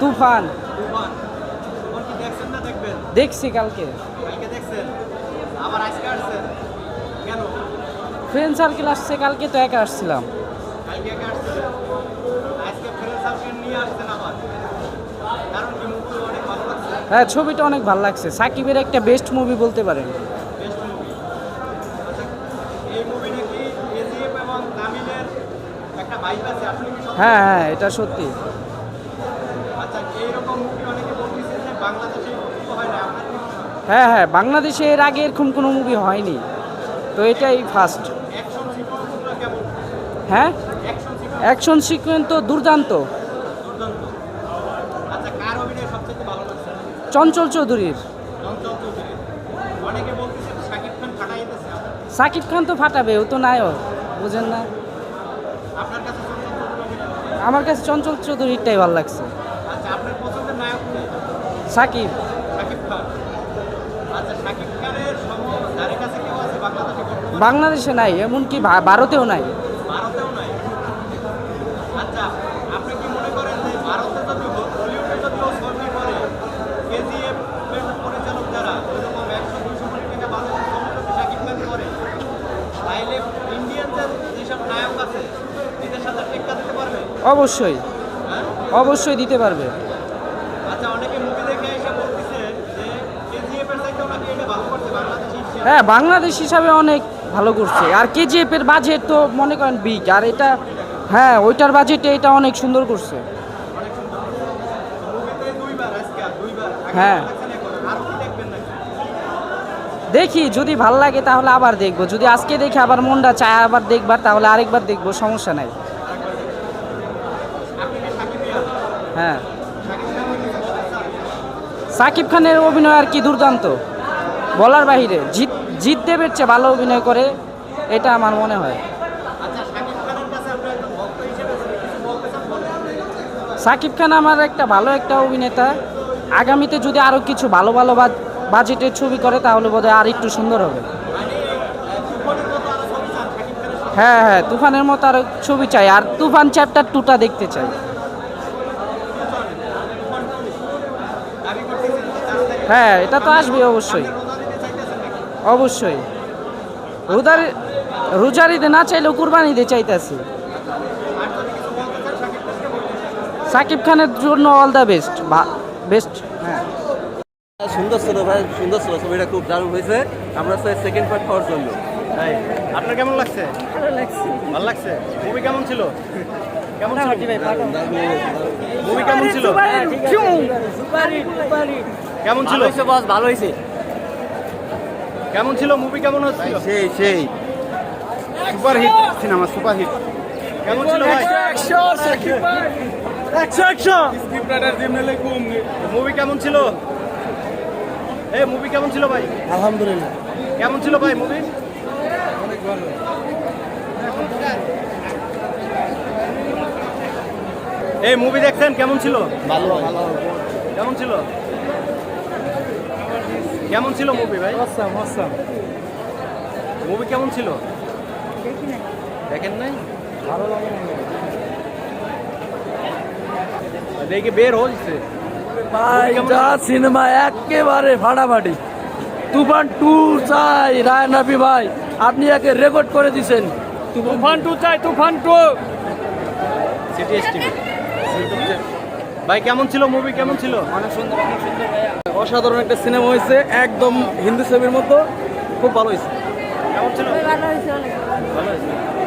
তুফান। দেখছি কালকে। Friend circle আসছে কালকে তো একা আসছিলাম। হ্যাঁ ছবিটা অনেক ভালো লাগছে। সাকিবের একটা বেস্ট মুভি বলতে পারেন। আচ্ছা হ্যাঁ হ্যাঁ এটা সত্যি আচ্ছা এইরকম মুভি অনেকে বলতেছে যে বাংলাদেশে মুভি হয় হয়? বাংলাদেশে এর আগে এরকম কোনো মুভি হয়নি। তো এটাই ফার্স্ট হ্যাঁ? অ্যাকশন সিকোয়েন্স তো দুর্দান্ত। আচ্ছা চঞ্চল চৌধুরীর। সাকিব খান তো ফাটাবে ও তো নায়ক বুঝেন না? আমার কাছে চঞ্চল চৌধুরীরটাই ভালো লাগছে আচ্ছা আপনার পছন্দের নায়ক কে সাকিব শাকিব খান আচ্ছা শাকিব খানের সম যার কাছে কেউ আছে বাংলাদেশে নাই এমনকি ভারতেও নাই। অবশ্যই অবশ্যই দিতে আপনি হ্যাঁ বাংলাদেশ হিসাবে অনেক ভালো করছে। আর কেজিএফ এর বাজেট তো মনে করেন বিগ আর এটা হ্যাঁ ওইটার বাজেটে এটা অনেক সুন্দর করছে। হ্যাঁ। দেখি, যদি ভালো লাগে তাহলে আবার দেখব। যদি আজকে দেখে আবার মনটা চায় আবার দেখবার, তাহলে আরেকবার দেখব, সমস্যা নাই। হ্যাঁ। সাকিব খানের অভিনয় আর কি দুর্দান্ত। বলার বাহিরে জিত জিৎ দেবের চেয়ে ভালো অভিনয় করে এটা আমার মনে হয়। আচ্ছা সাকিব সাকিব খান আমার একটা ভালো একটা অভিনেতা। আগামীতে যদি আরও কিছু ভালো ভালো বাজেটের ছবি করে তাহলে বোধহয় আর একটু সুন্দর হবে। মানে হ্যাঁ হ্যাঁ তুফানের মতো আরও ছবি চাই। আর তুফান চ্যাপ্টার টুটা দেখতে চাই। হ্যাঁ এটা তো আসবে অবশ্যই। অবশ্যই। রোজার রোজারিতে না চাইলেও চাইতেছি কিছু বলতে চান সাকিব খানের জন্য অল দ্য বেস্ট বেস্ট হ্যাঁ। সুন্দর ছিল ভাই সুন্দর ছিল ছবিটা খুব দারুণ হয়েছে। আমরা চাই সেকেন্ড পার্ট পাওয়ার জন্য। তাই আপনার কেমন লাগছে? ভালো লাগছে। ভালো লাগছে? মুভি কেমন ছিল? কেমন ছিল। মুভি কেমন ছিল? কেমন ছিল? বস ভালো হয়েছে। কেমন ছিল মুভি কেমন হচ্ছিল? সেই সেই। Super hit cinema super hit কেমন ছিল ভাই? মুভি কেমন ছিল? এ মুভি কেমন ছিল ভাই? আলহামদুলিল্লাহ। কেমন ছিল ভাই মুভি এই মুভি দেখছেন? কেমন ছিল? ভালো ভালো। কেমন ছিল? কেমন ছিল মুভি ভাই? মুভি কেমন ছিল? দেখেন নাই? দেখে বের হয়েছে ভাই যা সিনেমা একেবারে ফাটাফাটি। তুফান টু চাই রায় নাবি ভাই। আপনি একে রেকর্ড করে দিছেন। তুফান টু চাই তুফান টু। সিটি এসটিভি ভাই কেমন ছিল মুভি কেমন ছিল? অনেক সুন্দর অনেক সুন্দর অসাধারণ একটা সিনেমা হয়েছে একদম হিন্দি ছবির মতো। খুব ভালো হয়েছে। কেমন ছিল? ভালো হয়েছে অনেক। ভালো হয়েছে।